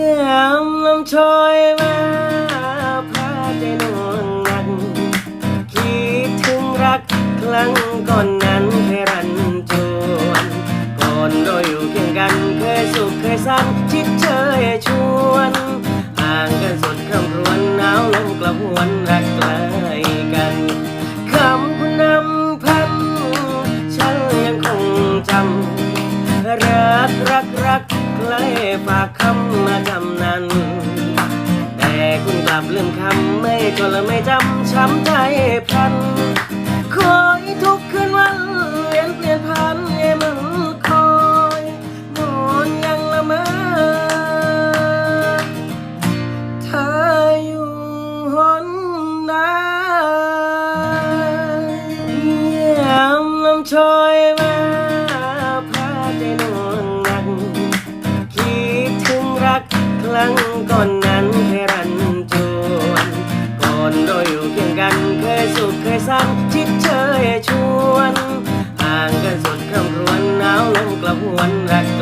ยามลมโชยมาพาใจนวงนักคิดถึงรักครั้งก่อนนั้นเคยรันจวนก่อนเราอยู่เคียงกันเคยสุขเคยสันชิดเชยชวนห่างกันสุดคำรวนหนาวลมกระหวนรักไกลกัน รักรักรักใครฝากคำมาจำนั้น แต่คุณกลับลืมคำไม่ก็เลยไม่จำช้ำใจพลันคอยทุกคืนวันเวียนเปลี่ยนพันเอมันคอยนอนยังละเมอเธออยู่หนใดยามลมโชยมา กครั้งก่อนนั้นเคยรันจวนก่อนเราอยู่เคียงกันเคยสุขเคยสันชิดเชยชวนห่างกันสุดคำรวนหนาวลมกระหวนรัก